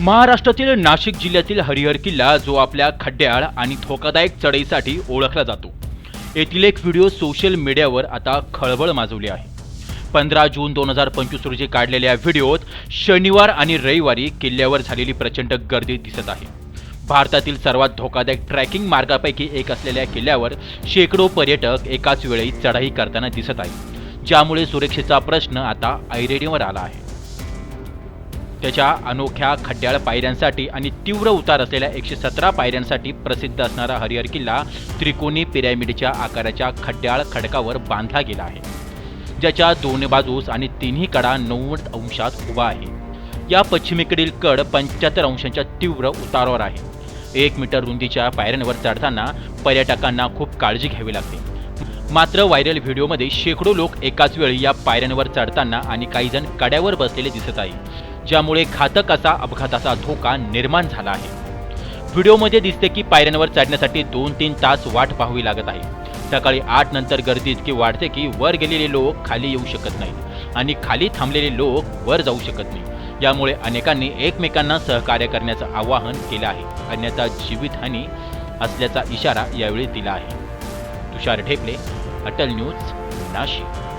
महाराष्ट्रातील नाशिक जिल्ह्यातील हरिहर किल्ला जो आपल्या खड्ड्याळ आणि धोकादायक चढाईसाठी ओळखला जातो. येथील एक व्हिडिओ सोशल मीडियावर आता खळबळ माजवली आहे. पंधरा जून दोन हजार पंचवीस रोजी काढलेल्या व्हिडिओत शनिवार आणि रविवारी किल्ल्यावर झालेली प्रचंड गर्दी दिसत आहे. भारतातील सर्वात धोकादायक ट्रॅकिंग मार्गापैकी एक असलेल्या किल्ल्यावर शेकडो पर्यटक एकाच वेळी चढाई करताना दिसत आहे ज्यामुळे सुरक्षेचा प्रश्न आता ऐरेडीवर आला आहे. त्याच्या अनोख्या खड्ड्याळ पायऱ्यांसाठी आणि तीव्र उतार असलेल्या एकशे सतरा पायऱ्यांसाठी प्रसिद्ध असणारा हरिहर किल्ला त्रिकोणी पिरॅमिडच्या आकाराच्या खड्ड्याळ खडकावर बांधला गेला आहे ज्याच्या दोन बाजूस आणि तिन्ही कडा नव्वद अंशात उभा आहे. या पश्चिमेकडील कड पंच्याहत्तर अंशांच्या तीव्र उतारावर आहे. एक मीटर रुंदीच्या पायऱ्यांवर चढताना पर्यटकांना खूप काळजी घ्यावी लागते. मात्र व्हायरल व्हिडिओमध्ये शेकडो लोक एकाच वेळी या पायऱ्यांवर चढताना आणि काही जण कड्यावर बसलेले दिसत आहे ज्यामुळे घातक असा अपघाताचा धोका निर्माण झाला आहे. व्हिडिओमध्ये दिसते की पायऱ्यांवर चढण्यासाठी दोन तीन तास वाट पाहावी लागत आहे. सकाळी आठ नंतर गर्दी इतकी वाढते की वर गेलेले लोक खाली येऊ शकत नाहीत आणि खाली थांबलेले लोक वर जाऊ शकत नाही यामुळे अनेकांनी एकमेकांना सहकार्य करण्याचं आवाहन केलं आहे. अन्यथा जीवितहानी असल्याचा इशारा यावेळी दिला आहे. तुषार ढेपले अटल न्यूज नाशिक.